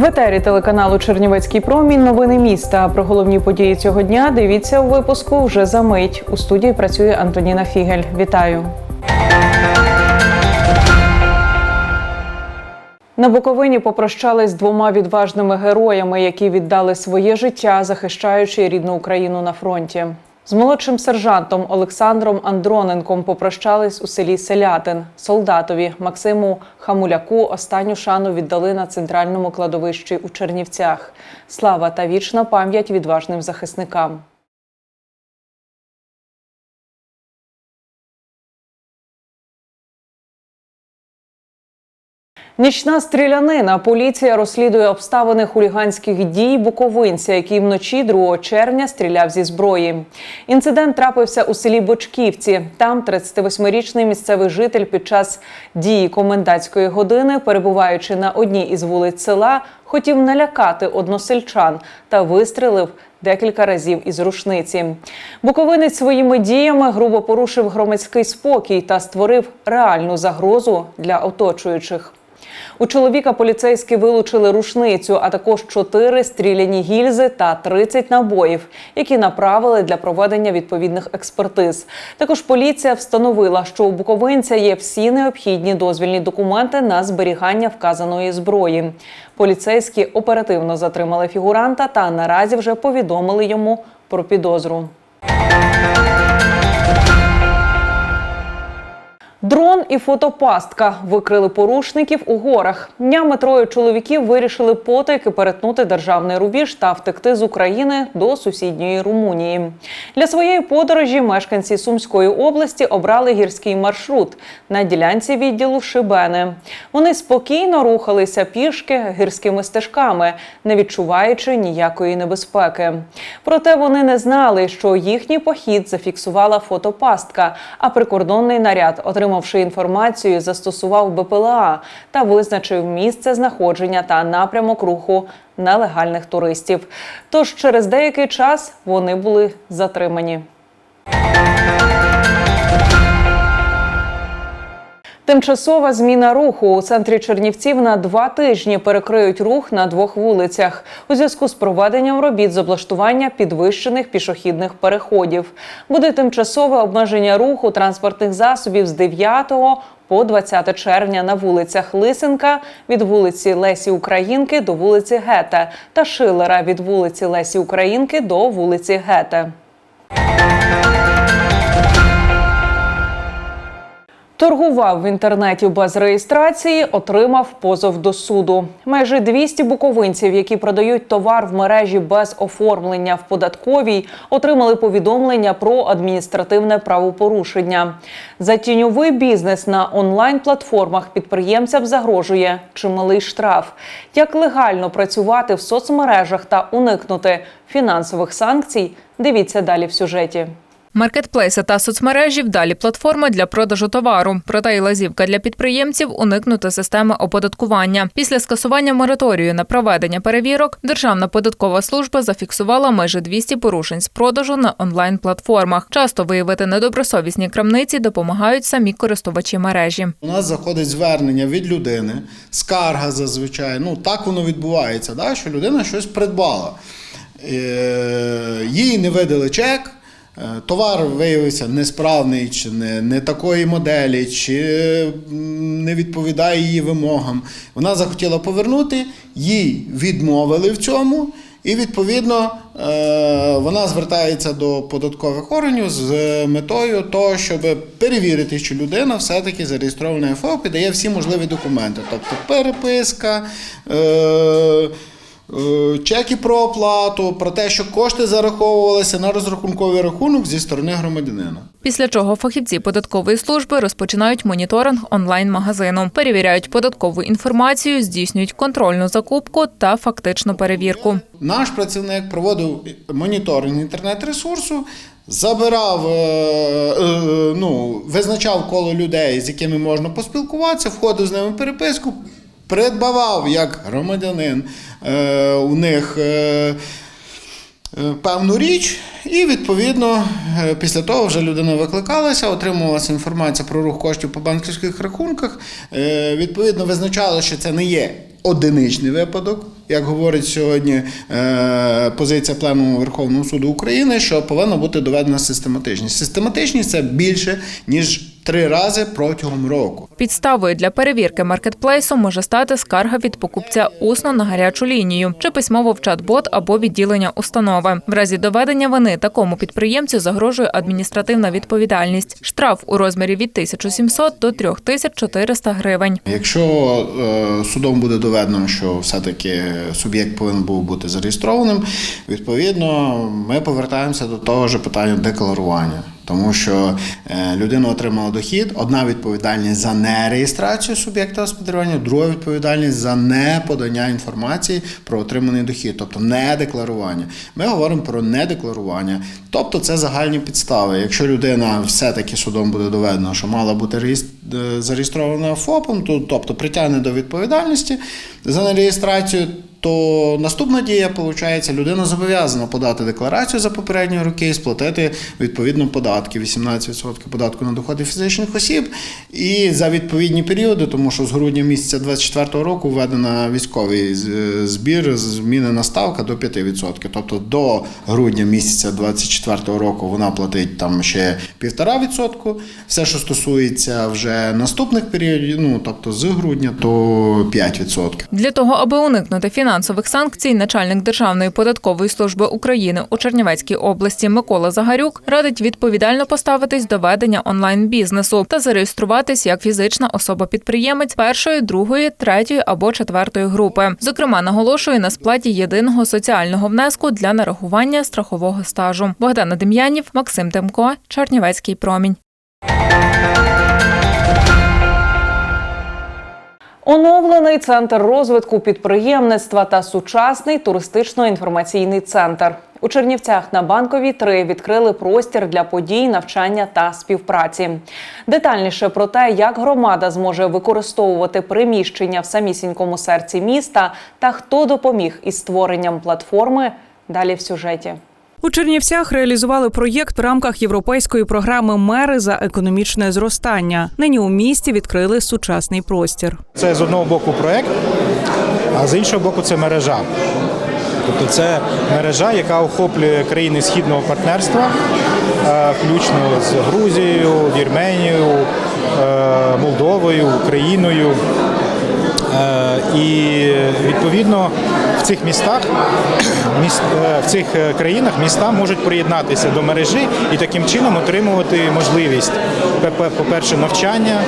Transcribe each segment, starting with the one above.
В етері телеканалу Чернівецький промінь новини міста. Про головні події цього дня дивіться у випуску вже за мить. У студії працює Антоніна Фігель. Вітаю. На Буковині попрощались двома відважними героями, які віддали своє життя, захищаючи рідну Україну на фронті. З молодшим сержантом Олександром Андроненком попрощались у селі Селятин. Солдатові Максиму Хамуляку останню шану віддали на центральному кладовищі у Чернівцях. Слава та вічна пам'ять відважним захисникам. Нічна стрілянина. Поліція розслідує обставини хуліганських дій буковинця, який вночі 2 червня стріляв зі зброї. Інцидент трапився у селі Бочківці. Там 38-річний місцевий житель під час дії комендантської години, перебуваючи на одній із вулиць села, хотів налякати односельчан та вистрелив декілька разів із рушниці. Буковинець своїми діями грубо порушив громадський спокій та створив реальну загрозу для оточуючих. У чоловіка поліцейські вилучили рушницю, а також чотири стріляні гільзи та 30 набоїв, які направили для проведення відповідних експертиз. Також поліція встановила, що у буковинця є всі необхідні дозвільні документи на зберігання вказаної зброї. Поліцейські оперативно затримали фігуранта та наразі вже повідомили йому про підозру. І фотопастка викрили порушників у горах. Днями троє чоловіків вирішили потайки перетнути державний рубіж та втекти з України до сусідньої Румунії. Для своєї подорожі мешканці Сумської області обрали гірський маршрут на ділянці відділу Шибени. Вони спокійно рухалися пішки гірськими стежками, не відчуваючи ніякої небезпеки. Проте вони не знали, що їхній похід зафіксувала фотопастка, а прикордонний наряд Отримавши інформацію, застосував БПЛА та визначив місце знаходження та напрямок руху нелегальних туристів. Тож через деякий час вони були затримані. Тимчасова зміна руху у центрі Чернівців на два тижні перекриють рух на двох вулицях у зв'язку з проведенням робіт з облаштування підвищених пішохідних переходів. Буде тимчасове обмеження руху транспортних засобів з 9 по 20 червня на вулицях Лисенка від вулиці Лесі Українки до вулиці Гете та Шилера від вулиці Лесі Українки до вулиці Гете. Торгував в інтернеті без реєстрації, отримав позов до суду. Майже 200 буковинців, які продають товар в мережі без оформлення в податковій, отримали повідомлення про адміністративне правопорушення. За тіньовий бізнес на онлайн-платформах підприємцям загрожує чималий штраф. Як легально працювати в соцмережах та уникнути фінансових санкцій, дивіться далі в сюжеті. Маркетплейси та соцмережі вдалі платформи для продажу товару. Проте й лазівка для підприємців уникнути системи оподаткування. Після скасування мораторію на проведення перевірок Державна податкова служба зафіксувала майже 200 порушень з продажу на онлайн-платформах. Часто виявити недобросовісні крамниці допомагають самі користувачі мережі. У нас заходить звернення від людини, скарга зазвичай. Ну так воно відбувається, да? що людина щось придбала. Е, Їй не видали чек. Е, Товар виявився несправний, чи не, не такої моделі, чи не відповідає її вимогам. Вона захотіла повернути, їй відмовили в цьому, і відповідно е, вона звертається до податкових органів з метою того, щоб перевірити, що людина все-таки зареєстрована ФО, піддає всі можливі документи, тобто переписка. Е, Е, Чеки про оплату, про те, що кошти зараховувалися на розрахунковий рахунок зі сторони громадянина. Після чого фахівці податкової служби розпочинають моніторинг онлайн-магазину, перевіряють податкову інформацію, здійснюють контрольну закупку та фактичну перевірку. Наш працівник проводив моніторинг інтернет-ресурсу, забирав, е, е, ну, визначав коло людей, з якими можна поспілкуватися, входив з ними в переписку, придбавав як громадянин е, у них. е, е, Певну річ, і відповідно після того вже людина викликалася, отримувалася інформація про рух коштів по банківських рахунках. Відповідно, визначало, що це не є одиничний випадок. як говорить сьогодні позиція Пленуму Верховного суду України, що повинна бути доведена систематичність. Систематичність це більше ніж три рази протягом року. Підставою для перевірки маркетплейсу може стати скарга від покупця усно на гарячу лінію чи письмово в чат-бот або відділення установи. В разі доведення вини такому підприємцю загрожує адміністративна відповідальність. Штраф у розмірі від 1700 до 3400 гривень. Якщо е, судом буде доведено, що все-таки суб'єкт повинен був бути зареєстрованим, відповідно, ми повертаємося до того ж питання декларування. Тому що е, людина отримала дохід, одна відповідальність за нереєстрацію суб'єкта господарювання, друга відповідальність за неподання інформації про отриманий дохід, тобто недекларування. Ми говоримо про недекларування. Тобто це загальні підстави. Якщо людина все-таки судом буде доведено, що мала бути е, зареєстрована ФОПом, то, тобто притягне до відповідальності за нереєстрацію, то наступна дія, виходить, людина зобов'язана подати декларацію за попередні роки і сплатити відповідно податки, 18% податку на доходи фізичних осіб. І за відповідні періоди, тому що з грудня місяця 2024 року введена військовий з- збір, змінена ставка до 5%. Тобто до грудня місяця 2024 року вона платить там ще 1,5%. Все, що стосується вже наступних періодів, ну тобто з грудня, то 5%. Для того, аби уникнути фінансових санкцій, начальник Державної податкової служби України у Чернівецькій області Микола Загарюк радить відповідально поставитись до ведення онлайн-бізнесу та зареєструватись як фізична особа-підприємець першої, другої, третьої або четвертої групи. Зокрема, наголошує на сплаті єдиного соціального внеску для нарахування страхового стажу. Богдана Дем'янів, Максим Демко, Чернівецький промінь. Оновлений центр розвитку підприємництва та сучасний туристично-інформаційний центр. У Чернівцях на Банковій 3 відкрили простір для подій, навчання та співпраці. Детальніше про те, як громада зможе використовувати приміщення в самісінькому серці міста та хто допоміг із створенням платформи. Далі в сюжеті. У Чернівцях реалізували проєкт в рамках європейської програми Мери за економічне зростання. Нині у місті відкрили сучасний простір. Це з одного боку проект, а з іншого боку це мережа. Тобто це мережа, яка охоплює країни східного партнерства, е, включно з Грузією, Вірменією, е, Молдовою, Україною. Е, І відповідно в цих містах, міс- е, в цих е, країнах міста можуть приєднатися до мережі і таким чином отримувати можливість, пе- по-перше, навчання,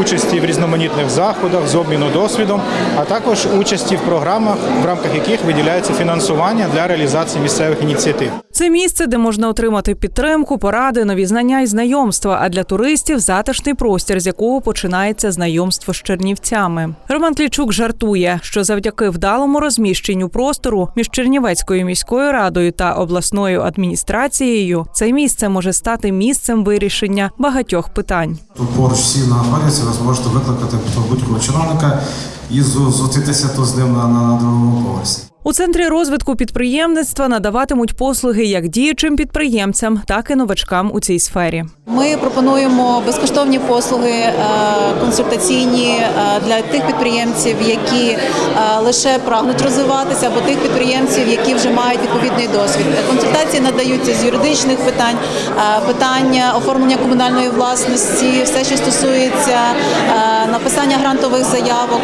участі в різноманітних заходах з обміну досвідом, а також участі в програмах, в рамках яких виділяється фінансування для реалізації місцевих ініціатив. Це місце, де можна отримати підтримку, поради, нові знання і знайомства. А для туристів затишний простір, з якого починається знайомство з чернівцями. Роман Клічук жартує, що завдяки вдалому розміщенню простору між Чернівецькою міською радою та обласною адміністрацією це місце може стати місцем вирішення багатьох питань. Тут поруч всі знаходяться, ви зможете викликати будь-кого чиновника і зустрітися тут з ним на, на, на другому поверсі. У центрі розвитку підприємництва надаватимуть послуги як діючим підприємцям, так і новачкам у цій сфері. Ми пропонуємо безкоштовні послуги е, консультаційні е, для тих підприємців, які е, лише прагнуть розвиватися, або тих підприємців, які вже мають відповідний досвід. Консультації надаються з юридичних питань, питання оформлення комунальної власності, все, що стосується написання грантових заявок,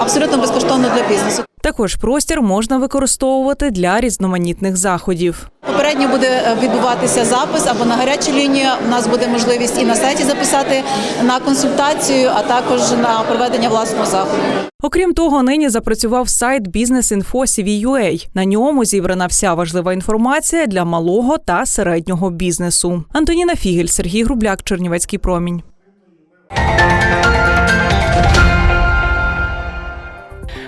абсолютно безкоштовно для бізнесу. Також простір можна використовувати для різноманітних заходів. Попередньо буде е, відбуватися запис або на гарячу лінію. У нас буде можливість і на сайті записати на консультацію, а також на проведення власного заходу. Окрім того, нині запрацював сайт Бізнес.Інфо CVUA. На ньому зібрана вся важлива інформація для малого та середнього бізнесу. Антоніна Фігель, Сергій Грубляк, Чернівецький промінь.